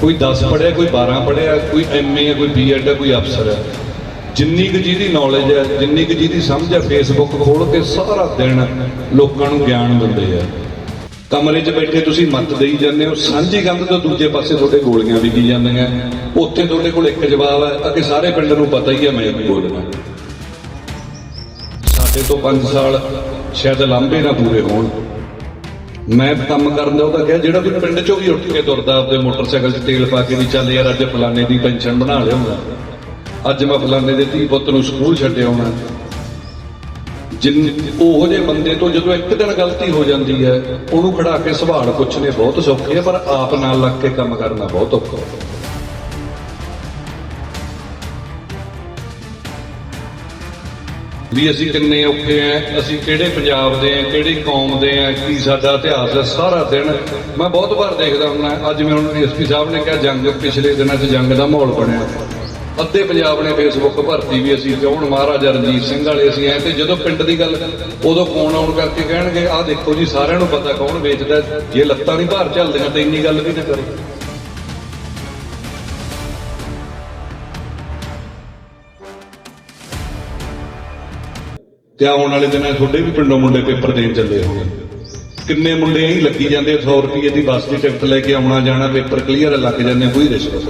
ਕੋਈ 10 ਪੜਿਆ ਕੋਈ 12 ਪੜਿਆ ਕੋਈ ਐਮਏ ਕੋਈ ਬੀਐਡ ਹੈ ਕੋਈ ਅਫਸਰ ਹੈ। ਜਿੰਨੀ ਕੁ ਜਿਹਦੀ ਨੌਲੇਜ ਹੈ, ਜਿੰਨੀ ਕੁ ਜਿਹਦੀ ਸਮਝ ਹੈ ਫੇਸਬੁੱਕ ਖੋਲ ਕੇ ਸਾਰਾ ਦਿਨ ਲੋਕਾਂ ਨੂੰ ਗਿਆਨ ਦਿੰਦੇ ਆ। ਕਮਰੇ 'ਚ ਬੈਠੇ ਤੁਸੀਂ ਮੱਤ ਦੇਈ ਜਾਂਦੇ ਹੋ, ਸਾਂਝੀ ਕੰਧ ਤੋਂ ਦੂਜੇ ਪਾਸੇ ਤੁਹਾਡੇ ਗੋਲੀਆਂ ਵਿਕੀ ਜਾਂਦੀਆਂ। ਉੱਥੇ ਤੁਹਾਡੇ ਕੋਲ ਇੱਕ ਜਵਾਬ ਹੈ, ਅੱਗੇ ਸਾਰੇ ਪਿੰਡ ਨੂੰ ਪਤਾ ਹੀ ਹੈ, ਮੈਂ ਕੀ ਬੋਲਣਾ ਸਾਡੇ ਤੋਂ 5 ਸਾਲ ਸ਼ਾਇਦ ਲਾਂਭੇ ਨਾ ਪੂਰੇ ਹੋਣ। ਮੈਂ ਕੰਮ ਕਰਨ ਦਾ ਉਹਦਾ ਕਿਹਾ, ਜਿਹੜਾ ਵੀ ਪਿੰਡ ਚੋਂ ਵੀ ਉੱਠ ਕੇ ਤੁਰਦਾ, ਆਪਦੇ ਮੋਟਰਸਾਈਕਲ 'ਚ ਤੇਲ ਪਾ ਕੇ ਵੀ ਚੱਲ ਯਾਰ, ਅੱਜ ਫਲਾਣੇ ਦੀ ਪੈਨਸ਼ਨ ਬਣਾ ਲਿਆਉਂਗਾ ਅੱਜ ਮੈਂ ਫਲਾਣੇ ਦੇ ਧੀ ਪੁੱਤ ਨੂੰ ਸਕੂਲ ਛੱਡਿਆ ਆਉਣਾ ਜਿੰਨ, ਉਹੋ ਜਿਹੇ ਬੰਦੇ ਤੋਂ ਜਦੋਂ ਇੱਕ ਦਿਨ ਗਲਤੀ ਹੋ ਜਾਂਦੀ ਹੈ, ਉਹਨੂੰ ਖੜਾ ਕੇ ਸਵਾਲ ਪੁੱਛਣੇ ਬਹੁਤ ਸੌਖੇ ਆ, ਪਰ ਆਪ ਨਾਲ ਲੱਗ ਕੇ ਕੰਮ ਕਰਨਾ ਬਹੁਤ ਔਖਾ। ਹੈ ਵੀ ਅਸੀਂ ਕਿੰਨੇ ਔਖੇ ਆ, ਅਸੀਂ ਕਿਹੜੇ ਪੰਜਾਬ ਦੇ ਆ, ਕਿਹੜੀ ਕੌਮ ਦੇ ਆ, ਕੀ ਸਾਡਾ ਇਤਿਹਾਸ ਹੈ ਸਾਰਾ ਦਿਨ ਮੈਂ ਬਹੁਤ ਵਾਰ ਦੇਖਦਾ ਹੁੰਦਾ, ਅੱਜ ਮੈਂ ਹੁਣ ਐਸਪੀ ਸਾਹਿਬ ਨੇ ਕਿਹਾ ਜੰਗ, ਪਿਛਲੇ ਦਿਨਾਂ 'ਚ ਜੰਗ ਦਾ ਮਾਹੌਲ ਬਣਿਆ। ਅੱਧੇ ਪੰਜਾਬ ਨੇ ਫੇਸਬੁੱਕ ਭਰਤੀ ਵੀ ਅਸੀਂ ਕਿਉਂ ਮਹਾਰਾਜਾ ਰਣਜੀਤ ਸਿੰਘ ਵਾਲੇ ਅਸੀਂ ਐ ਤੇ ਜਦੋਂ ਪਿੰਡ ਦੀ ਗੱਲ, ਉਦੋਂ ਫੋਨ ਆਉਣ ਕਰਕੇ ਕਹਿਣਗੇ, ਆਹ ਦੇਖੋ ਜੀ, ਸਾਰਿਆਂ ਨੂੰ ਪਤਾ ਕੌਣ ਵੇਚਦਾ, ਜੇ ਲੱਤਾਂ ਨਹੀਂ ਭਾਰ ਝੱਲਦੀਆਂ ਤਾਂ ਇੰਨੀ ਗੱਲ ਵੀ ਨਾ ਕਰੋ। ਤੇ ਆਉਣ ਵਾਲੇ ਦਿਨਾਂ 'ਚ ਤੁਹਾਡੇ ਵੀ ਪਿੰਡੋਂ ਮੁੰਡੇ ਪੇਪਰ ਦੇਣ ਚੱਲੇ ਹੋਗੇ ਕਿੰਨੇ ਮੁੰਡੇ ਐਂ ਲੱਗੀ ਜਾਂਦੇ 100 ਰੁਪਏ ਦੀ ਬੱਸ ਦੀ ਟਿਕਟ ਲੈ ਕੇ ਆਉਣਾ ਜਾਣਾ ਪੇਪਰ ਕਲੀਅਰ ਲੱਗ ਜਾਂਦੇ ਕੋਈ ਰਿਸ਼ਵਤ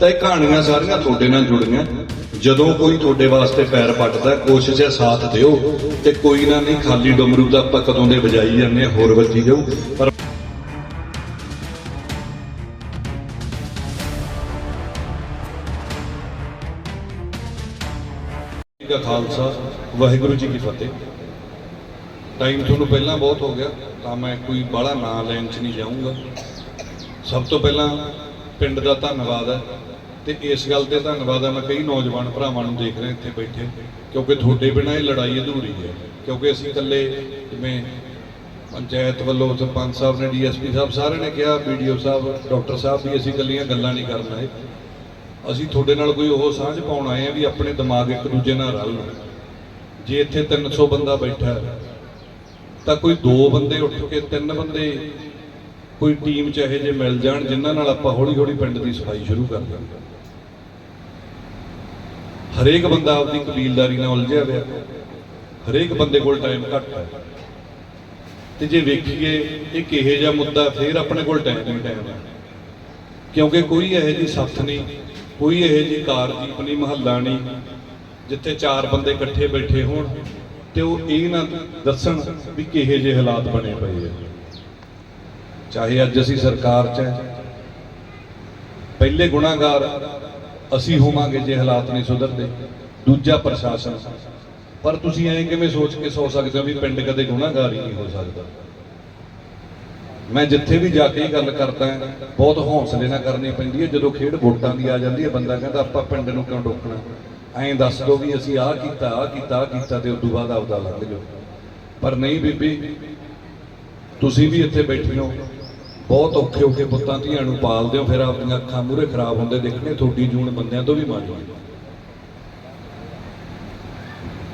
ਤਾਂ ਇਹ ਕਹਾਣੀਆਂ ਸਾਰੀਆਂ ਤੁਹਾਡੇ ਨਾਲ ਜੁੜੀਆਂ। ਜਦੋਂ ਕੋਈ ਤੁਹਾਡੇ ਵਾਸਤੇ ਪੈਰ ਪੱਟਦਾ ਕੋਸ਼ਿਸ਼ ਹੈ ਸਾਥ ਦਿਓ ਤੇ ਕੋਈ ਨਾ ਨਹੀਂ ਖਾਲੀ ਡਮਰੂ ਦਾ ਆਪਾਂ ਕਦੋਂ ਦੇ ਵਜਾਈ ਜਾਂਦੇ ਹਾਂ, ਹੋਰ ਵੱਜੀ ਜਾਊ। ਪਰ ਵਾਹਿਗੁਰੂ ਜੀ ਕੀ ਫਤਿਹ। ਟਾਈਮ ਤੁਹਾਨੂੰ ਪਹਿਲਾਂ ਬਹੁਤ ਹੋ ਗਿਆ, ਤਾਂ ਮੈਂ ਕੋਈ ਬਾਹਲਾ ਨਾਂ ਲੈਣ ਚ ਨਹੀਂ ਜਾਊਂਗਾ। ਸਭ ਤੋਂ ਪਹਿਲਾਂ ਪਿੰਡ ਦਾ ਧੰਨਵਾਦ ਹੈ ਤੇ ਇਸ ਗੱਲ ਤੇ ਧੰਨਵਾਦ ਹੈ ਮੈਂ ਕਈ ਨੌਜਵਾਨ ਭਰਾਵਾਂ ਨੂੰ ਦੇਖ ਰਿਹਾ ਇੱਥੇ ਬੈਠੇ, ਕਿਉਂਕਿ ਤੁਹਾਡੇ ਬਿਨਾਂ ਇਹ ਲੜਾਈ ਅਧੂਰੀ ਹੈ। ਕਿਉਂਕਿ ਅਸੀਂ ਇਕੱਲੇ ਜਿਵੇਂ ਪੰਚਾਇਤ ਵੱਲੋਂ ਸਰਪੰਚ ਸਾਹਿਬ ਨੇ, ਡੀਐਸਪੀ ਸਾਹਿਬ ਸਾਰਿਆਂ ਨੇ ਕਿਹਾ ਵੀਡੀਓ ਸਾਹਿਬ, ਡਾਕਟਰ ਸਾਹਿਬ ਵੀ ਅਸੀਂ ਇਕੱਲੀਆਂ ਗੱਲਾਂ ਨਹੀਂ ਕਰਨ ਆਏ। ਅਸੀਂ ਤੁਹਾਡੇ ਨਾਲ ਕੋਈ ਉਹ ਸਾਂਝ ਪਾਉਣ ਆਏ ਆ ਵੀ ਆਪਣੇ ਦਿਮਾਗ ਇੱਕ ਦੂਜੇ ਨਾਲ ਰਲਣ ਜੇ ਇੱਥੇ 300 ਬੰਦਾ ਬੈਠਾ ਤਾਂ ਕੋਈ ਦੋ ਬੰਦੇ ਉੱਠ ਕੇ ਤਿੰਨ ਬੰਦੇ, ਕੋਈ ਟੀਮ ਚਾਹੇ ਜੇ ਮਿਲ ਜਾਣ, ਜਿਨ੍ਹਾਂ ਨਾਲ ਆਪਾਂ ਹੌਲੀ ਹੌਲੀ ਪਿੰਡ ਦੀ ਸਫ਼ਾਈ ਸ਼ੁਰੂ ਕਰ ਦਾਂਗੇ। ਹਰੇਕ ਬੰਦਾ ਆਪਦੀ ਕਬੀਲਦਾਰੀ ਨਾਲ ਉਲਝਿਆ ਹੋਇਆ ਹਰੇਕ ਬੰਦੇ ਕੋਲ ਟਾਈਮ ਘੱਟ ਹੈ। ਤੇ ਜੇ ਵੇਖੀਏ ਇਹ ਕਿਹੇ ਜਿਹਾ ਮੁੱਦਾ ਫੇਰ ਆਪਣੇ ਕੋਲ ਟਾਈਮ ਨਹੀਂ ਟਾਈਮ ਹੈ। ਕਿਉਂਕਿ ਕੋਈ ਇਹੋ ਜਿਹੀ ਸੱਥ ਨਹੀਂ, ਕੋਈ ਇਹੋ ਜਿਹੀ ਕਾਰ ਜੀਪ ਨਹੀਂ, ਮਹੱਲਾ ਨਹੀਂ ਜਿੱਥੇ ਚਾਰ ਬੰਦੇ ਇਕੱਠੇ ਬੈਠੇ ਹੋਣ ਤੇ ਉਹ ਇਹ ਨਾ ਦੱਸਣ ਵੀ ਕਿਹੇ ਜਿਹੇ ਹਾਲਾਤ ਬਣੇ ਪਏ ਆ। ਚਾਹੇ ਅੱਜ ਅਸੀਂ ਸਰਕਾਰ 'ਚ ਹੈ, ਪਹਿਲੇ ਗੁਨਾਹਗਾਰ ਅਸੀਂ ਹੋਵਾਂਗੇ ਜੇ ਹਾਲਾਤ ਨਹੀਂ ਸੁਧਰਦੇ, ਦੂਜਾ ਪ੍ਰਸ਼ਾਸਨ। ਪਰ ਤੁਸੀਂ ਐਂ ਕਿਵੇਂ ਸੋਚ ਕੇ ਸੋ ਸਕਦੇ ਹੋ ਵੀ ਪਿੰਡ ਕਦੇ ਗੁਨਾਹਗਾਰ ਹੀ ਨਹੀਂ ਹੋ ਸਕਦਾ? ਮੈਂ ਜਿੱਥੇ ਵੀ ਜਾ ਕੇ ਇਹ ਗੱਲ ਕਰਦਾ ਬਹੁਤ ਹੌਸਲੇ ਨਾਲ ਕਰਨੀ ਪੈਂਦੀ ਹੈ। ਜਦੋਂ ਖੇਡ ਵੋਟਾਂ ਦੀ ਆ ਜਾਂਦੀ ਹੈ, ਬੰਦਾ ਕਹਿੰਦਾ ਆਪਾਂ ਪਿੰਡ ਨੂੰ ਕਿਉਂ ਡੋਕਣਾ? ਐਂ ਦੱਸ ਦੋ ਵੀ ਅਸੀਂ ਆਹ ਕੀਤਾ ਆਹ ਕੀਤਾ ਆਹ ਕੀਤਾ ਤੇ ਉਦੋਂ ਬਾਅਦ ਆਪਦਾ ਲੰਘ ਜਾਓ। ਪਰ ਨਹੀਂ ਬੀਬੀ, ਤੁਸੀਂ ਵੀ ਇੱਥੇ ਬੈਠੇ ਹੋ। ਬਹੁਤ ਔਖੇ ਔਖੇ ਪੁੱਤਾਂ ਧੀਆਂ ਨੂੰ ਪਾਲਦੇ ਹੋ, ਫਿਰ ਆਪਣੀਆਂ ਅੱਖਾਂ ਮੂਹਰੇ ਖਰਾਬ ਹੁੰਦੇ ਦੇਖਣੇ, ਤੁਹਾਡੀ ਜੂਨ ਬੰਦਿਆਂ ਤੋਂ ਵੀ ਮਾੜੀ ਹੈ।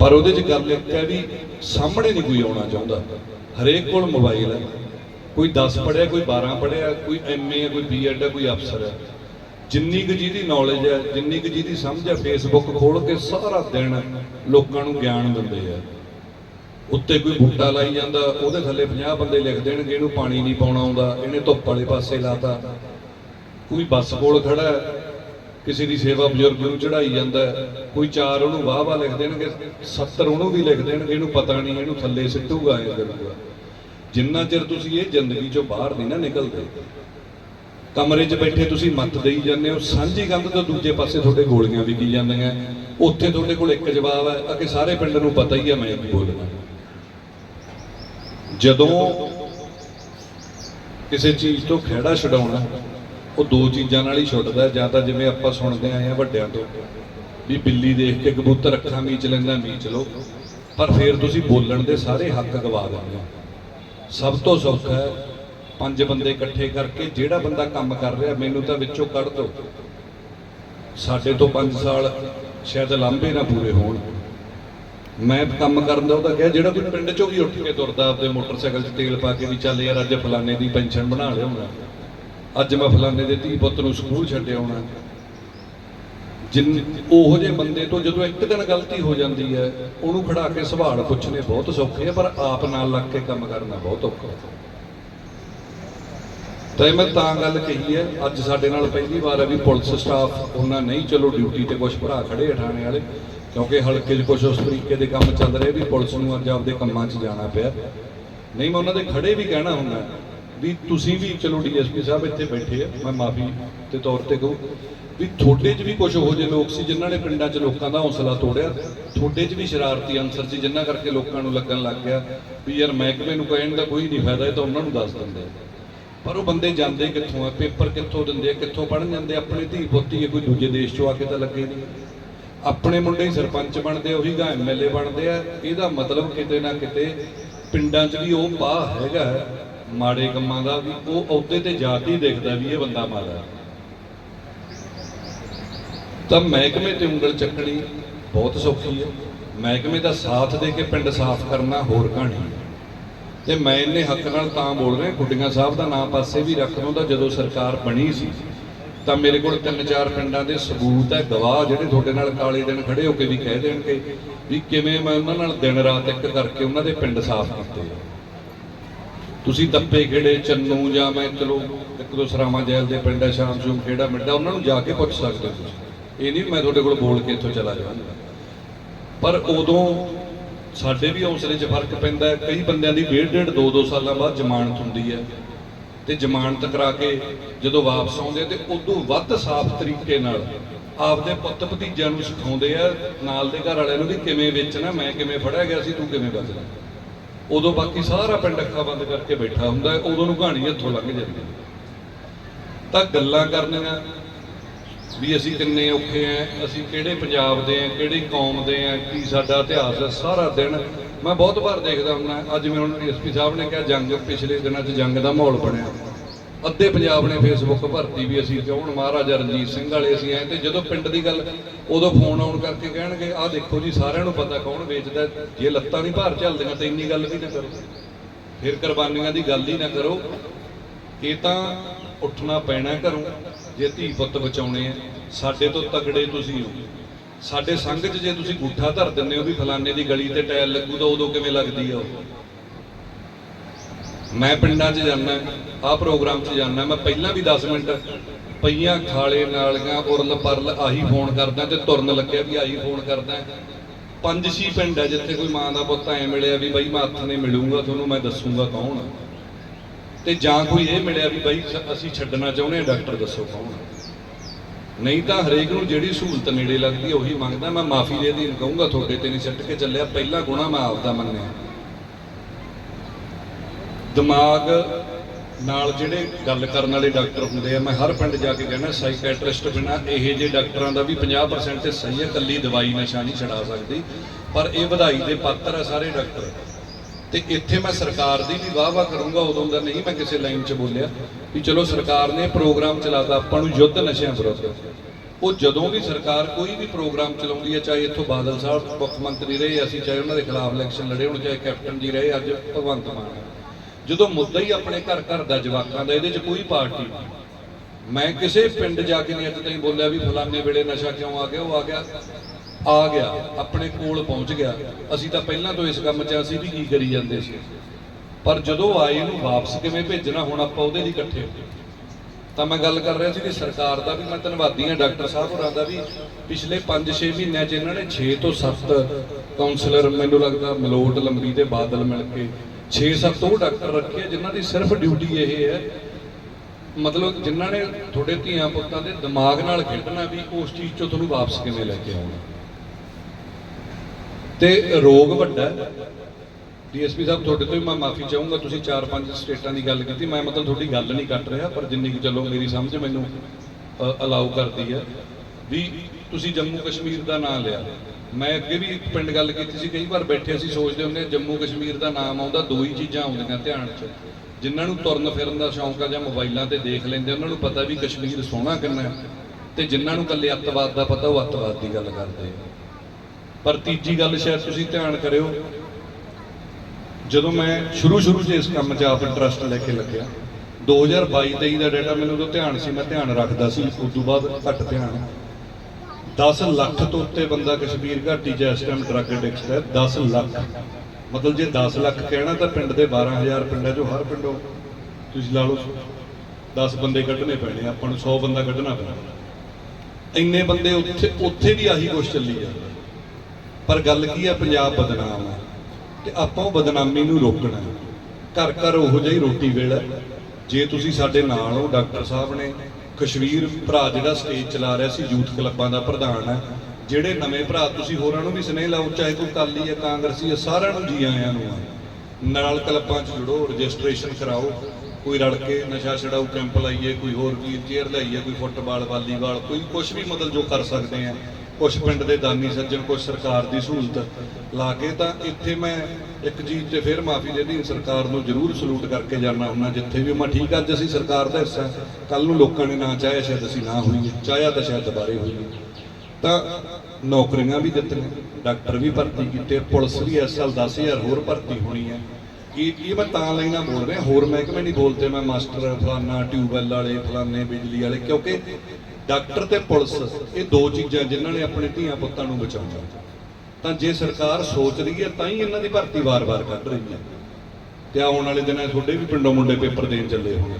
ਪਰ ਉਹਦੇ 'ਚ ਗੱਲ ਇੱਕ ਹੈ ਵੀ ਸਾਹਮਣੇ ਨਹੀਂ ਕੋਈ ਆਉਣਾ ਚਾਹੁੰਦਾ। ਹਰੇਕ ਕੋਲ ਮੋਬਾਈਲ ਹੈ। ਕੋਈ 10 ਪੜਿਆ ਕੋਈ 12 ਪੜਿਆ ਕੋਈ ਐਮਏ ਹੈ, ਕੋਈ ਬੀਐਡ ਹੈ, ਕੋਈ ਅਫਸਰ ਹੈ। ਜਿੰਨੀ ਕੁ ਜਿਹਦੀ ਨੌਲੇਜ ਹੈ, ਜਿੰਨੀ ਕੁ ਜਿਹਦੀ ਸਮਝ ਹੈ ਫੇਸਬੁੱਕ ਖੋਲ ਕੇ ਸਾਰਾ ਦਿਨ ਲੋਕਾਂ ਨੂੰ ਗਿਆਨ ਦਿੰਦੇ ਆ। ਉੱਤੇ ਕੋਈ ਬੂਟਾ ਲਾਈ ਜਾਂਦਾ, ਉਹਦੇ ਥੱਲੇ 50 ਬੰਦੇ ਲਿਖ ਦੇਣਗੇ, ਇਹਨੂੰ ਪਾਣੀ ਨਹੀਂ ਪਾਉਣਾ ਆਉਂਦਾ, ਇਹਨੇ ਧੁੱਪ ਵਾਲੇ ਪਾਸੇ ਲਾਤਾ। ਕੋਈ ਬੱਸ ਕੋਲ ਖੜਾ ਕਿਸੇ ਦੀ ਸੇਵਾ ਬਜ਼ੁਰਗ ਨੂੰ ਚੜਾਈ ਜਾਂਦਾ ਕੋਈ ਚਾਰ ਉਹਨੂੰ ਵਾਹ ਵਾਹ ਲਿਖ ਦੇਣਗੇ 70 ਉਹਨੂੰ ਵੀ ਲਿਖ ਦੇਣਗੇ, ਇਹਨੂੰ ਪਤਾ ਨਹੀਂ, ਇਹਨੂੰ ਥੱਲੇ ਸਿੱਟੂਗਾ, ਇਹ ਕਰੂਗਾ ਜਿੰਨਾ ਚਿਰ ਤੁਸੀਂ ਇਹ ਜ਼ਿੰਦਗੀ ਚੋਂ ਬਾਹਰ ਨਹੀਂ ਨਾ ਨਿਕਲਦੇ ਕਮਰੇ 'ਚ ਬੈਠੇ ਤੁਸੀਂ ਮੱਤ ਦੇਈ ਜਾਂਦੇ ਹੋ। ਸਾਂਝੀ ਕੰਧ ਤੋਂ ਦੂਜੇ ਪਾਸੇ ਤੁਹਾਡੇ ਗੋਲੀਆਂ ਵਿਕੀ ਜਾਂਦੀਆਂ। ਉੱਥੇ ਤੁਹਾਡੇ ਕੋਲ ਇੱਕ ਜਵਾਬ ਹੈ। ਅੱਗੇ ਸਾਰੇ ਪਿੰਡ ਨੂੰ ਪਤਾ ਹੀ ਹੈ ਮੈਂ ਕੀ ਬੋਲਣਾ ਜਦੋਂ ਕਿਸੇ ਚੀਜ਼ ਤੋਂ ਖਿਹੜਾ ਛਡਾਉਣਾ ਉਹ ਦੋ ਚੀਜ਼ਾਂ ਨਾਲ ਹੀ ਛੁੱਟਦਾ ਜਾਂ ਤਾਂ ਜਿਵੇਂ ਆਪਾਂ ਸੁਣਦੇ ਆਏ ਆ ਵੱਡਿਆਂ ਤੋਂ ਵੀ ਬਿੱਲੀ ਦੇਖ ਕੇ ਕਬੂਤਰ ਅੱਖਾਂ ਮੀਚ ਲੈਂਦਾ, ਮੀਚ ਲਓ। ਪਰ ਫਿਰ ਤੁਸੀਂ ਬੋਲਣ ਦੇ ਸਾਰੇ ਹੱਕ ਗਵਾ ਦਿੰਦੇ ਹੋ। ਸਭ ਤੋਂ ਸੌਖਾ ਪੰਜ ਬੰਦੇ ਇਕੱਠੇ ਕਰਕੇ ਜਿਹੜਾ ਬੰਦਾ ਕੰਮ ਕਰ ਰਿਹਾ, ਮੈਨੂੰ ਤਾਂ ਵਿੱਚੋਂ ਕੱਢ ਦਿਓ ਸਾਡੇ ਤੋਂ 5 ਸਾਲ ਸ਼ਾਇਦ ਲਾਂਭੇ ਨਾ ਪੂਰੇ ਹੋਣ। ਮੈਂ ਕੰਮ ਕਰਨ ਦਾ ਉਹਦਾ ਕਿਹਾ, ਜਿਹੜਾ ਕੋਈ ਪਿੰਡ ਚੋਂ ਵੀ ਉੱਠ ਕੇ ਤੁਰਦਾ, ਆਪਦੇ ਮੋਟਰਸਾਈਕਲ 'ਚ ਤੇਲ ਪਾ ਕੇ ਵੀ ਚੱਲ ਯਾਰ, ਅੱਜ ਫਲਾਣੇ ਦੀ ਪੈਨਸ਼ਨ ਬਣਾ ਲਿਆਉਣਾ ਅੱਜ ਮੈਂ ਫਲਾਣੇ ਦੇ ਧੀ ਪੁੱਤ ਨੂੰ ਸਕੂਲ ਛੱਡ ਆਉਣਾ। ਜਿਨ, ਉਹੋ ਜਿਹੇ ਬੰਦੇ ਤੋਂ ਜਦੋਂ ਇੱਕ ਦਿਨ ਗਲਤੀ ਹੋ ਜਾਂਦੀ ਹੈ, ਉਹਨੂੰ ਖੜਾ ਕੇ ਸਵਾਲ ਪੁੱਛਣੇ ਬਹੁਤ ਸੌਖੇ ਆ, ਪਰ ਆਪ ਨਾਲ ਲੱਗ ਕੇ ਕੰਮ ਕਰਨਾ ਬਹੁਤ ਔਖਾ। ਤਾਂ ਇਹ ਮੈਂ ਤਾਂ ਗੱਲ ਕਹੀ ਹੈ, ਅੱਜ ਸਾਡੇ ਨਾਲ ਪਹਿਲੀ ਵਾਰ ਹੈ ਵੀ ਪੁਲਿਸ ਸਟਾਫ ਉਹਨਾਂ ਨਹੀਂ, ਚਲੋ ਡਿਊਟੀ ਤੇ ਕੁਝ ਭਰਾ ਖੜੇ ਆ ਵਾਲੇ, ਕਿਉਂਕਿ ਹਲਕੇ 'ਚ ਕੁਝ ਉਸ ਤਰੀਕੇ ਦੇ ਕੰਮ ਚੱਲ ਰਹੇ ਵੀ ਪੁਲਿਸ ਨੂੰ ਅੱਜ ਆਪਦੇ ਕੰਮਾਂ 'ਚ ਜਾਣਾ ਪਿਆ। ਨਹੀਂ, ਮੈਂ ਉਹਨਾਂ ਦੇ ਖੜੇ ਵੀ ਕਹਿਣਾ ਹੁੰਦਾ ਵੀ ਤੁਸੀਂ ਵੀ ਚਲੋ ਡੀਐਸਪੀ ਸਾਹਿਬ ਇੱਥੇ ਬੈਠੇ ਆ, ਮੈਂ ਮਾਫੀ ਦੇ ਤੌਰ ਤੇ ਕਹੂੰ, ਵੀ ਤੁਹਾਡੇ 'ਚ ਵੀ ਕੁਝ ਹੋ ਜੇ ਲੋਕ ਸੀ ਜਿਨ੍ਹਾਂ ਨੇ ਪਿੰਡਾਂ 'ਚ ਲੋਕਾਂ ਦਾ ਹੌਸਲਾ ਤੋੜਿਆ। ਤੁਹਾਡੇ 'ਚ ਵੀ ਸ਼ਰਾਰਤੀ ਅੰਸਰ ਸੀ ਜਿਨ੍ਹਾਂ ਕਰਕੇ ਲੋਕਾਂ ਨੂੰ ਲੱਗਣ ਲੱਗ ਗਿਆ ਵੀ ਯਾਰ ਮਹਿਕਮੇ ਨੂੰ ਕਹਿਣ ਦਾ ਕੋਈ ਨਹੀਂ ਫਾਇਦਾ, ਇਹ ਤਾਂ ਉਹਨਾਂ ਨੂੰ ਦੱਸ ਦਿੰਦੇ ਪਰ ਉਹ ਬੰਦੇ ਜਾਂਦੇ ਕਿੱਥੋਂ ਆ? ਪੇਪਰ ਕਿੱਥੋਂ ਦਿੰਦੇ ਆ? ਕਿੱਥੋਂ ਪੜਨ ਜਾਂਦੇ ਆ? ਆਪਣੀ ਧੀ ਪੁੱਤੀ ਹੈ ਕੋਈ ਦੂਜੇ ਦੇਸ਼ 'ਚੋਂ ਆ ਕੇ ਤਾਂ ਲੱਗੇ ਨਹੀਂ। ਆਪਣੇ ਮੁੰਡੇ ਹੀ ਸਰਪੰਚ ਬਣਦੇ ਉਹੀ ਗਾ ਐਮਐਲਏ ਬਣਦੇ ਆ। ਇਹਦਾ ਮਤਲਬ ਕਿਤੇ ਨਾ ਕਿਤੇ ਪਿੰਡਾਂ 'ਚ ਵੀ ਉਹ ਬਾਹ ਹੈਗਾ ਹੈ, ਮਾੜੇ ਕੰਮਾਂ ਦਾ ਵੀ ਉਹ ਅਹੁਦੇ ਤੇ ਜਾ ਕੇ ਦੇਖਦਾ ਵੀ ਇਹ ਬੰਦਾ ਮਾੜਾ ਤਾਂ ਮਹਿਕਮੇ ਤੇ ਉਂਗਲ ਚੱਕਣੀ ਬਹੁਤ ਸੌਖੀ ਹੈ। ਮਹਿਕਮੇ ਦਾ ਸਾਥ ਦੇ ਕੇ ਪਿੰਡ ਸਾਫ਼ ਕਰਨਾ ਹੋਰ ਕਹਾਣੀ ਹੈ। ਤੇ ਮੈਂ ਇੰਨੇ ਹੱਕ ਨਾਲ ਤਾਂ ਬੋਲ ਰਿਹਾ ਗੁੱਡੀਆਂ ਸਾਹਿਬ ਦਾ ਨਾਮ ਪਾਸੇ ਵੀ ਰੱਖ ਲਓ ਜਦੋਂ ਸਰਕਾਰ ਬਣੀ ਸੀ। ਤਾਂ ਮੇਰੇ ਕੋਲ ਤਿੰਨ ਚਾਰ ਪਿੰਡਾਂ ਦੇ ਸਬੂਤ ਹੈ, ਗਵਾਹ ਜਿਹੜੇ ਤੁਹਾਡੇ ਨਾਲ ਕਾਲੇ ਦਿਨ ਖੜੇ ਹੋ ਕੇ ਵੀ ਕਹਿ ਦੇਣਗੇ ਵੀ ਕਿਵੇਂ ਮੈਂ ਉਹਨਾਂ ਨਾਲ ਦਿਨ ਰਾਤ ਇੱਕ ਕਰਕੇ ਉਹਨਾਂ ਦੇ ਪਿੰਡ ਸਾਫ਼ ਕੀਤੇ ਆ। ਤੁਸੀਂ ਦੱਪੇ ਖੇੜੇ, ਚੰਨੂ ਜਾਂ ਮੈਂ ਚਲੋ ਇੱਕ ਦੋ ਸਰਾਵਾਂ ਜੈਲ ਦੇ ਪਿੰਡ ਹੈ, ਸ਼ਾਮ ਸ਼ੂਮ ਖੇੜਾ ਮਿੱਡਾ, ਉਹਨਾਂ ਨੂੰ ਜਾ ਕੇ ਪੁੱਛ ਸਕਦੇ ਹੋ ਤੁਸੀਂ। ਇਹ ਨਹੀਂ ਮੈਂ ਤੁਹਾਡੇ ਕੋਲ ਬੋਲ ਕੇ ਇੱਥੋਂ ਚਲਾ ਜਾਵਾਂਗਾ। ਪਰ ਉਦੋਂ ਸਾਡੇ ਵੀ ਹੌਸਲੇ 'ਚ ਫ਼ਰਕ ਪੈਂਦਾ ਹੈ ਕਈ ਬੰਦਿਆਂ ਦੀ ਡੇਢ ਡੇਢ ਦੋ ਦੋ ਸਾਲਾਂ ਬਾਅਦ ਜ਼ਮਾਨਤ ਹੁੰਦੀ ਹੈ ਤੇ ਜ਼ਮਾਨਤ ਕਰਾ ਕੇ ਜਦੋਂ ਵਾਪਸ ਆਉਂਦੇ ਤੇ ਉਦੋਂ ਵੱਧ ਸਾਫ਼ ਤਰੀਕੇ ਨਾਲ ਆਪਦੇ ਪੁੱਤ ਭਤੀਜਿਆਂ ਨੂੰ ਸਿਖਾਉਂਦੇ ਆ, ਨਾਲ ਦੇ ਘਰ ਵਾਲਿਆਂ ਨੂੰ ਵੀ ਕਿਵੇਂ ਵੇਚਣਾ, ਮੈਂ ਕਿਵੇਂ ਫੜਿਆ ਗਿਆ ਸੀ, ਤੂੰ ਕਿਵੇਂ ਬਚਣਾ ਉਦੋਂ ਬਾਕੀ ਸਾਰਾ ਪਿੰਡ ਅੱਖਾਂ ਬੰਦ ਕਰਕੇ ਬੈਠਾ ਹੁੰਦਾ ਉਦੋਂ ਨੂੰ ਕਹਾਣੀ ਹੱਥੋਂ ਲੰਘ ਜਾਂਦੀ ਹੈ। ਤਾਂ ਗੱਲਾਂ ਕਰਨੀਆਂ ਵੀ ਅਸੀਂ ਕਿੰਨੇ ਔਖੇ ਆ, ਅਸੀਂ ਕਿਹੜੇ ਪੰਜਾਬ ਦੇ ਆ, ਕਿਹੜੀ ਕੌਮ ਦੇ ਆ, ਕੀ ਸਾਡਾ ਇਤਿਹਾਸ ਹੈ ਸਾਰਾ ਦਿਨ ਮੈਂ ਬਹੁਤ ਵਾਰ ਦੇਖਦਾ ਹੁੰਦਾ, ਅੱਜ ਮੈਂ ਹੁਣ ਡੀਐਸਪੀ ਸਾਹਿਬ ਨੇ ਕਿਹਾ ਜੰਗ, ਪਿਛਲੇ ਦਿਨਾਂ 'ਚ ਜੰਗ ਦਾ ਮਾਹੌਲ ਬਣਿਆ। ਅੱਧੇ ਪੰਜਾਬ ਨੇ ਫੇਸਬੁੱਕ ਭਰਤੀ ਵੀ ਅਸੀਂ ਕਿਉਂ ਮਹਾਰਾਜਾ ਰਣਜੀਤ ਸਿੰਘ ਵਾਲੇ ਅਸੀਂ ਆਏ ਤੇ ਜਦੋਂ ਪਿੰਡ ਦੀ ਗੱਲ, ਉਦੋਂ ਫੋਨ ਆਉਣ ਕਰਕੇ ਕਹਿਣਗੇ, ਆਹ ਦੇਖੋ ਜੀ, ਸਾਰਿਆਂ ਨੂੰ ਪਤਾ ਕੌਣ ਵੇਚਦਾ, ਜੇ ਲੱਤਾਂ ਨਹੀਂ ਭਾਰ ਚੱਲਦੀਆਂ ਤਾਂ ਇੰਨੀ ਗੱਲ ਵੀ ਨਾ ਕਰੋ। ਫਿਰ ਕੁਰਬਾਨੀਆਂ ਦੀ ਗੱਲ ਹੀ ਨਾ ਕਰੋ, ਇਹ ਤਾਂ ਉੱਠਣਾ ਪੈਣਾ ਘਰੋਂ। ਜੇ ਧੀ ਪੁੱਤ ਬਚਾਉਣੇ ਆ, ਸਾਡੇ ਤੋਂ ਤਗੜੇ ਤੁਸੀਂ ਹੋ। ਸਾਡੇ ਸੰਗ 'ਚ ਜੇ ਤੁਸੀਂ ਗੁੱਠਾ ਧਰ ਦਿੰਦੇ ਹੋ ਵੀ ਫਲਾਣੇ ਦੀ ਗਲੀ ਤੇ ਟਾਇਲ ਲੱਗੂ ਤਾਂ ਉਦੋਂ ਕਿਵੇਂ ਲੱਗਦੀ ਆ ਉਹ? ਮੈਂ ਪਿੰਡਾਂ 'ਚ ਜਾਂਦਾ, ਆਹ ਪ੍ਰੋਗਰਾਮ 'ਚ ਜਾਂਦਾ, ਮੈਂ ਪਹਿਲਾਂ ਵੀ 10 ਮਿੰਟ ਪਈਆਂ ਖਾਲੇ ਨਾਲੀਆਂ, ਉਰਲ ਪਰਲ ਆਹੀ ਫੋਨ ਕਰਦਾ ਤੇ ਤੁਰਨ ਲੱਗਿਆ ਵੀ ਆਹੀ ਫੋਨ ਕਰਦਾ। ਪੰਜ ਛੇ ਪਿੰਡ ਹੈ ਜਿੱਥੇ ਕੋਈ ਮਾਂ ਦਾ ਪੁੱਤ ਐ ਮਿਲਿਆ ਵੀ ਬਈ ਮੈਂ ਹੱਥ ਨੇ ਮਿਲੂੰਗਾ, ਤੁਹਾਨੂੰ ਮੈਂ ਦੱਸੂਗਾ ਕੌਣ ਆ? ਤੇ ਜਾਂ ਕੋਈ ਇਹ ਮਿਲਿਆ ਵੀ ਬਾਈ ਅਸੀਂ ਛੱਡਣਾ ਚਾਹੁੰਦੇ ਹਾਂ, ਡਾਕਟਰ ਦੱਸੋ ਕੌਣ ਨਹੀਂ ਤਾਂ ਹਰੇਕ ਨੂੰ ਜਿਹੜੀ ਸਹੂਲਤ ਨੇੜੇ ਲੱਗਦੀ ਹੈ, ਉਹੀ ਮੰਗਦਾ, ਮੈਂ ਮਾਫੀ ਦੇ ਅਧੀਨ ਕਹੂੰਗਾ, ਤੁਹਾਡੇ ਤੇ ਨਹੀਂ ਛੱਡ ਕੇ ਚੱਲਿਆ, ਪਹਿਲਾ ਗੁਣਾ ਮੈਂ ਆਪ ਦਾ ਮੰਨਿਆ। ਦਿਮਾਗ ਨਾਲ ਜਿਹੜੇ ਗੱਲ ਕਰਨ ਵਾਲੇ ਡਾਕਟਰ ਹੁੰਦੇ ਆ, ਮੈਂ ਹਰ ਪਿੰਡ ਜਾ ਕੇ ਕਹਿੰਦਾ ਸਾਈਕੈਟ੍ਰਿਸਟ ਬਿਨਾ ਇਹੋ ਜਿਹੇ ਡਾਕਟਰਾਂ ਦਾ ਵੀ 50% ਤੇ ਸਹੀ ਹੈ ਕੱਲੀ ਦਵਾਈ ਨਸ਼ਾ ਨਹੀਂ ਛਡਾ ਸਕਦੀ, ਪਰ ਇਹ ਵਧਾਈ ਦੇ ਪਾਤਰ ਆ ਸਾਰੇ ਡਾਕਟਰ। ਤੇ ਇੱਥੇ ਮੈਂ ਸਰਕਾਰ ਦੀ ਵੀ ਵਾਹ ਵਾਹ ਕਰੂੰਗਾ, ਉਦੋਂ ਦਾ ਨਹੀਂ ਮੈਂ ਕਿਸੇ ਲਾਈਨ 'ਚ ਬੋਲਿਆ ਵੀ ਚਲੋ ਸਰਕਾਰ ਨੇ ਪ੍ਰੋਗਰਾਮ ਚਲਾਤਾ, ਆਪਾਂ ਨੂੰ ਯੁੱਧ ਨਸ਼ਿਆਂ ਵਿਰੁੱਧ। ਉਹ ਜਦੋਂ ਵੀ ਸਰਕਾਰ ਕੋਈ ਵੀ ਪ੍ਰੋਗਰਾਮ ਚਲਾਉਂਦੀ ਹੈ, ਚਾਹੇ ਇੱਥੋਂ ਬਾਦਲ ਸਾਹਿਬ ਮੁੱਖ ਮੰਤਰੀ ਰਹੇ, ਅਸੀਂ ਚਾਹੇ ਉਹਨਾਂ ਦੇ ਖਿਲਾਫ ਇਲੈਕਸ਼ਨ ਲੜੇ ਹੁਣ, ਚਾਹੇ ਕੈਪਟਨ ਜੀ ਰਹੇ, ਅੱਜ ਭਗਵੰਤ ਮਾਨ। ਜਦੋਂ ਮੁੱਦਾ ਹੀ ਆਪਣੇ ਘਰ ਘਰ ਦਾ ਜਵਾਕਾਂ ਦਾ, ਇਹਦੇ 'ਚ ਕੋਈ ਪਾਰਟੀ ਨਹੀਂ। ਮੈਂ ਕਿਸੇ ਪਿੰਡ ਜਾ ਕੇ ਨਹੀਂ ਅੱਜ ਤਾਈਂ ਬੋਲਿਆ ਵੀ ਫਲਾਣੇ ਵੇਲੇ ਨਸ਼ਾ ਕਿਉਂ ਆ ਗਿਆ, ਉਹ ਆ ਗਿਆ। ਆ ਗਿਆ, ਆਪਣੇ ਕੋਲ ਪਹੁੰਚ ਗਿਆ। ਅਸੀਂ ਤਾਂ ਪਹਿਲਾਂ ਤੋਂ ਇਸ ਕੰਮ 'ਚ ਅਸੀਂ ਵੀ ਕੀ ਕਰੀ ਜਾਂਦੇ ਸੀ। ਪਰ ਜਦੋਂ ਆਏ ਇਹਨੂੰ ਵਾਪਸ ਕਿਵੇਂ ਭੇਜਣਾ, ਹੁਣ ਆਪਾਂ ਉਹਦੇ ਲਈ ਇਕੱਠੇ ਹੋ ਤਾਂ ਮੈਂ ਗੱਲ ਕਰ ਰਿਹਾ ਸੀ ਕਿ ਸਰਕਾਰ ਦਾ ਵੀ, ਮੈਂ ਧੰਨਵਾਦੀ ਹਾਂ ਡਾਕਟਰ ਸਾਹਿਬ ਹੋਰਾਂ ਦਾ ਵੀ, ਪਿਛਲੇ 5-6 ਮਹੀਨਿਆਂ 'ਚ ਇਹਨਾਂ ਨੇ 6 ਤੋਂ 7 ਕਾਉਂਸਲਰ ਮੈਨੂੰ ਲੱਗਦਾ ਮਲੋਟ, ਲੰਬੀ ਤੇ ਬਾਦਲ ਮਿਲ ਕੇ 6-7 ਉਹ ਡਾਕਟਰ ਰੱਖੇ ਆ, ਜਿਨ੍ਹਾਂ ਦੀ ਸਿਰਫ ਡਿਊਟੀ ਇਹ ਹੈ। ਮਤਲਬ ਜਿਨ੍ਹਾਂ ਨੇ ਤੁਹਾਡੇ ਧੀਆਂ ਪੁੱਤਾਂ ਦੇ ਦਿਮਾਗ ਨਾਲ ਖੇਡਣਾ ਵੀ, ਉਸ ਚੀਜ਼ 'ਚੋਂ ਤੁਹਾਨੂੰ ਵਾਪਸ ਕਿਵੇਂ ਲੈ ਕੇ ਆਉਣਾ? ਤੇ ਰੋਗ ਵੱਡਾ ਡੀਐਸਪੀ ਸਾਹਿਬ, ਤੁਹਾਡੇ ਤੋਂ ਵੀ ਮੈਂ ਮਾਫੀ ਚਾਹੂੰਗਾ। ਤੁਸੀਂ ਚਾਰ ਪੰਜ ਸਟੇਟਾਂ ਦੀ ਗੱਲ ਕੀਤੀ। ਮੈਂ ਮਤਲਬ ਤੁਹਾਡੀ ਗੱਲ ਨਹੀਂ ਕੱਟ ਰਿਹਾ, ਪਰ ਜਿੰਨੀ ਕਿ ਚਲੋ ਮੇਰੀ ਸਮਝ ਮੈਨੂੰ ਅਲਾਉ ਕਰਦੀ ਹੈ ਵੀ ਤੁਸੀਂ ਜੰਮੂ ਕਸ਼ਮੀਰ ਦਾ ਨਾਮ ਲਿਆ। ਮੈਂ ਅੱਗੇ ਵੀ ਇੱਕ ਪਿੰਡ ਗੱਲ ਕੀਤੀ ਸੀ, ਕਈ ਵਾਰ ਬੈਠੇ ਅਸੀਂ ਸੋਚਦੇ ਹੁੰਦੇ ਹਾਂ ਜੰਮੂ ਕਸ਼ਮੀਰ ਦਾ ਨਾਮ ਆਉਂਦਾ, ਦੋ ਹੀ ਚੀਜ਼ਾਂ ਆਉਂਦੀਆਂ ਧਿਆਨ 'ਚ। ਜਿਨ੍ਹਾਂ ਨੂੰ ਤੁਰਨ ਫਿਰਨ ਦਾ ਸ਼ੌਂਕ ਆ ਜਾਂ ਮੋਬਾਈਲਾਂ ਤੇ ਦੇਖ ਲੈਂਦੇ ਉਹਨਾਂ ਨੂੰ ਪਤਾ ਵੀ ਕਸ਼ਮੀਰ ਸੋਹਣਾ ਕਿੰਨਾ ਹੈ। ਤੇ ਜਿਨ੍ਹਾਂ ਨੂੰ ਕੱਲੇ ਅੱਤਵਾਦ ਦਾ ਪਤਾ, ਉਹ ਅੱਤਵਾਦ ਦੀ ਗੱਲ ਕਰਦੇ ਆ। ਪਰ ਤੀਜੀ ਗੱਲ ਸ਼ਾਇਦ ਤੁਸੀਂ ਧਿਆਨ ਕਰਿਓ। ਜਦੋਂ ਮੈਂ ਸ਼ੁਰੂ ਸ਼ੁਰੂ 'ਚ ਇਸ ਕੰਮ 'ਚ ਆਪ ਇੰਟਰਸਟ ਲੈ ਕੇ ਲੱਗਿਆ 2022-23 ਦਾ ਡਾਟਾ ਮੈਨੂੰ ਤਾਂ ਧਿਆਨ ਸੀ, ਮੈਂ ਧਿਆਨ ਰੱਖਦਾ ਸੀ ਉਸ ਤੋਂ ਬਾਅਦ ਘੱਟ ਧਿਆਨ। 10 ਲੱਖ ਤੋਂ ਉੱਤੇ ਬੰਦਾ ਕਸ਼ਮੀਰ ਘਾਟੀ 'ਚ ਇਸ ਟਾਈਮ ਡਰੱਗ ਐਡਿਕਟ ਹੈ 10 ਲੱਖ। ਮਤਲਬ ਜੇ 10 ਲੱਖ ਕਹਿਣਾ ਤਾਂ ਪਿੰਡ ਦੇ 12000 ਪਿੰਡਾਂ 'ਚੋਂ ਹਰ ਪਿੰਡੋਂ ਤੁਸੀਂ ਲਾ ਲਓ 10 ਬੰਦੇ ਕੱਢਣੇ ਪੈਣੇ ਆਪਾਂ ਨੂੰ 100 ਬੰਦਾ ਕੱਢਣਾ ਪੈਣਾ। ਇੰਨੇ ਬੰਦੇ ਉੱਥੇ ਉੱਥੇ ਵੀ ਆਹੀ ਕੁਛ ਚੱਲੀ ਜਾਂਦਾ। ਪਰ ਗੱਲ ਕੀ ਆ, ਪੰਜਾਬ ਬਦਨਾਮ ਹੈ ਤੇ ਆਪਾਂ ਉਹ ਬਦਨਾਮੀ ਨੂੰ ਰੋਕਣਾ ਹੈ। ਘਰ ਘਰ ਉਹੋ ਜਿਹੀ ਰੋਟੀ ਵੇਲਾ ਜੇ ਤੁਸੀਂ ਸਾਡੇ ਨਾਲ ਹੋ, ਡਾਕਟਰ ਸਾਹਿਬ ਨੇ, ਕਸ਼ਮੀਰ ਭਰਾ ਜਿਹੜਾ ਸਟੇਜ ਚਲਾ ਰਿਹਾ ਸੀ, ਯੂਥ ਕਲੱਬਾਂ ਦਾ ਪ੍ਰਧਾਨ ਹੈ ਜਿਹੜੇ ਨਵੇਂ ਭਰਾ ਤੁਸੀਂ ਹੋਰਾਂ ਨੂੰ ਵੀ ਸਨੇਹ ਲਾਓ, ਚਾਹੇ ਕੋਈ ਕਾਲੀ ਹੈ ਕਾਂਗਰਸੀ ਹੈ ਸਾਰਿਆਂ ਨੂੰ ਜੀ ਆਇਆਂ ਨੂੰ ਆ। ਨਾਲ ਕਲੱਬਾਂ 'ਚ ਜੁੜੋ, ਰਜਿਸਟ੍ਰੇਸ਼ਨ ਕਰਾਓ, ਕੋਈ ਰਲ ਕੇ ਨਸ਼ਾ ਛਡਾਊ ਕੈਂਪ ਲਾਈਏ, ਕੋਈ ਹੋਰ ਵੀਲ ਚੇਅਰ ਲਾਈਏ, ਕੋਈ ਫੁੱਟਬਾਲ, ਵਾਲੀਬਾਲ, ਕੋਈ ਕੁਝ ਵੀ ਮਤਲਬ ਜੋ ਕਰ ਸਕਦੇ ਆ। ਕੁਝ ਪਿੰਡ ਦੇ ਦਾਨੀ ਸੱਜਣ ਕੁਝ ਸਰਕਾਰ ਦੀ ਸਹੂਲਤ ਲਾ ਕੇ ਤਾਂ ਇੱਥੇ ਮੈਂ ਇੱਕ ਚੀਜ਼ ਤੇ ਫਿਰ ਮਾਫੀ ਦੇ ਦੀ ਸਰਕਾਰ ਨੂੰ ਜ਼ਰੂਰ ਸਲੂਟ ਕਰਕੇ ਜਾਣਾ ਹੁੰਦਾ, ਜਿੱਥੇ ਵੀ ਮੈਂ ਠੀਕ ਅੱਜ ਅਸੀਂ ਸਰਕਾਰ ਦਾ ਹਿੱਸਾ ਕੱਲ ਨੂੰ ਲੋਕਾਂ ਨੇ ਨਾ ਚਾਹਿਆ ਸ਼ਾਇਦ ਅਸੀਂ ਨਾ ਹੋਈਏ, ਚਾਹਿਆ ਤਾਂ ਸ਼ਾਇਦ ਦੁਬਾਰੇ ਹੋਈਏ। ਤਾਂ ਨੌਕਰੀਆਂ ਵੀ ਦਿੱਤੀਆਂ, ਡਾਕਟਰ ਵੀ ਭਰਤੀ ਕੀਤੇ, ਪੁਲਿਸ ਵੀ ਇਸ ਸਾਲ 10000 ਹੋਰ ਭਰਤੀ ਹੋਣੀ ਹੈ। ਇਹ ਇਹ ਮੈਂ ਤਾਂ ਲਾਈਨਾਂ ਬੋਲ ਰਿਹਾ, ਹੋਰ ਮਹਿਕਮੇ ਨਹੀਂ ਬੋਲਦੇ, ਮੈਂ ਮਾਸਟਰ ਫਲਾਨਾ ਟਿਊਬਵੈਲ ਵਾਲੇ, ਫਲਾਨੇ ਬਿਜਲੀ ਵਾਲੇ, ਕਿਉਂਕਿ ਡਾਕਟਰ ਤੇ ਪੁਲਿਸ, ਇਹ ਦੋ ਚੀਜ਼ਾਂ ਜਿਨ੍ਹਾਂ ਨੇ ਆਪਣੇ ਧੀਆਂ ਪੁੱਤਾਂ ਨੂੰ ਬਚਾਉਣਾ ਤਾਂ ਜੇ ਸਰਕਾਰ ਸੋਚ ਰਹੀ ਹੈ, ਤਾਂ ਹੀ ਇਹਨਾਂ ਦੀ ਭਰਤੀ ਵਾਰ-ਵਾਰ ਕੱਢ ਰਹੀ ਹੈ। ਤੇ ਆਉਣ ਵਾਲੇ ਦਿਨਾਂ 'ਚ ਤੁਹਾਡੇ ਵੀ ਪਿੰਡੋਂ ਮੁੰਡੇ ਪੇਪਰ ਦੇਣ ਚੱਲੇ ਹੋਣੇ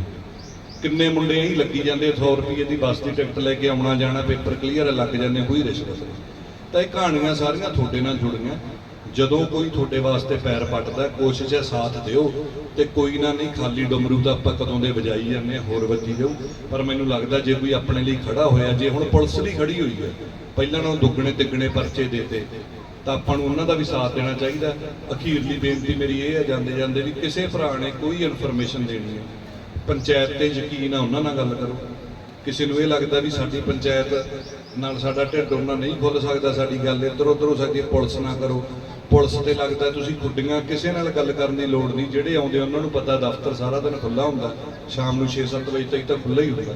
ਕਿੰਨੇ ਮੁੰਡੇ ਐਂ ਲੱਗੀ ਜਾਂਦੇ 100 ਰੁਪਏ ਦੀ ਬੱਸ ਦੀ ਟਿਕਟ ਲੈ ਕੇ ਆਉਣਾ ਜਾਣਾ ਪੇਪਰ ਕਲੀਅਰ ਲੱਗ ਜਾਂਦੇ ਕੋਈ ਰਿਸ਼ਵਤ ਤਾਂ ਇਹ ਕਹਾਣੀਆਂ ਸਾਰੀਆਂ ਤੁਹਾਡੇ ਨਾਲ ਜੁੜੀਆਂ। ਜਦੋਂ ਕੋਈ ਤੁਹਾਡੇ ਵਾਸਤੇ ਪੈਰ ਪੱਟਦਾ ਕੋਸ਼ਿਸ਼ ਹੈ ਸਾਥ ਦਿਓ ਤੇ ਕੋਈ ਨਾ ਨਹੀਂ ਖਾਲੀ ਡਮਰੂ ਤਾਂ ਆਪਾਂ ਕਦੋਂ ਦੇ ਵਜਾਈ ਜਾਂਦੇ ਹਾਂ, ਹੋਰ ਵੱਜੀ ਜਾਊ। ਪਰ ਮੈਨੂੰ ਲੱਗਦਾ ਜੇ ਕੋਈ ਆਪਣੇ ਲਈ ਖੜਾ ਹੋਇਆ ਜੇ ਹੁਣ ਪੁਲਿਸ ਵੀ ਖੜੀ ਹੋਈ ਹੈ ਪਹਿਲਾਂ ਨਾਲੋਂ ਦੁੱਗਣੇ ਤਿੱਗਣੇ ਪਰਚੇ ਦੇਤੇ ਤਾਂ ਆਪਾਂ ਨੂੰ ਉਹਨਾਂ ਦਾ ਵੀ ਸਾਥ ਦੇਣਾ ਚਾਹੀਦਾ। ਅਖੀਰਲੀ ਬੇਨਤੀ ਮੇਰੀ ਇਹ ਹੈ ਜਾਂਦੇ ਜਾਂਦੇ ਵੀ ਕਿਸੇ ਭਰਾ ਨੇ ਕੋਈ ਇਨਫੋਰਮੇਸ਼ਨ ਦੇਣੀ ਹੈ। ਪੰਚਾਇਤ ਤੇ ਯਕੀਨ ਆ ਉਹਨਾਂ ਨਾਲ ਗੱਲ ਕਰੋ। ਕਿਸੇ ਨੂੰ ਇਹ ਲੱਗਦਾ ਵੀ ਸਾਡੀ ਪੰਚਾਇਤ ਨਾਲ ਸਾਡਾ ਢਿੱਡ ਉਹਨਾਂ ਨਹੀਂ ਖੁੱਲ ਸਕਦਾ ਸਾਡੀ ਗੱਲ ਇੱਧਰ ਉੱਧਰ ਹੋ ਸਕਦੀ ਹੈ ਪੁਲਿਸ ਨਾ ਕਰੋ। ਪੁਲਿਸ ਤੇ ਲੱਗਦਾ ਤੁਸੀਂ ਗੁੱਡੀਆਂ ਕਿਸੇ ਨਾਲ ਗੱਲ ਕਰਨ ਦੀ ਲੋੜ ਨਹੀਂ, ਜਿਹੜੇ ਆਉਂਦੇ ਉਹਨਾਂ ਨੂੰ ਪਤਾ ਦਫ਼ਤਰ ਸਾਰਾ ਦਿਨ ਖੁੱਲਾ ਹੁੰਦਾ, ਸ਼ਾਮ ਨੂੰ 6-7 ਵਜੇ ਤੱਕ ਤਾਂ ਖੁੱਲਾ ਹੀ ਹੁੰਦਾ।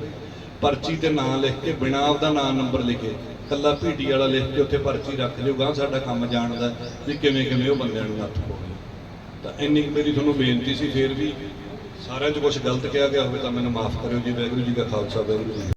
ਪਰਚੀ ਤੇ ਨਾਂ ਲਿਖ ਕੇ, ਬਿਨਾਂ ਆਪਦਾ ਨਾਂ ਨੰਬਰ ਲਿਖੇ ਕੱਲਾ ਭੀਟੀ ਵਾਲਾ ਲਿਖ ਕੇ ਉੱਥੇ ਪਰਚੀ ਰੱਖ ਲਿਓ ਗਾਂ ਸਾਡਾ ਕੰਮ ਜਾਣਦਾ ਵੀ ਕਿਵੇਂ ਕਿਵੇਂ ਉਹ ਬੰਦਿਆਂ ਨੂੰ ਨੱਥ ਪਾਉਣੀ ਤਾਂ ਇੰਨੀ ਕੁ ਮੇਰੀ ਤੁਹਾਨੂੰ ਬੇਨਤੀ ਸੀ, ਫੇਰ ਵੀ ਸਾਰਿਆਂ 'ਚ ਕੁਝ ਗਲਤ ਕਿਹਾ ਗਿਆ ਹੋਵੇ ਤਾਂ ਮੈਨੂੰ ਮਾਫ ਕਰਿਓ ਜੀ, ਵਾਹਿਗੁਰੂ ਜੀ ਕਾ ਖਾਲਸਾ, ਵਾਹਿਗੁਰੂ ਜੀ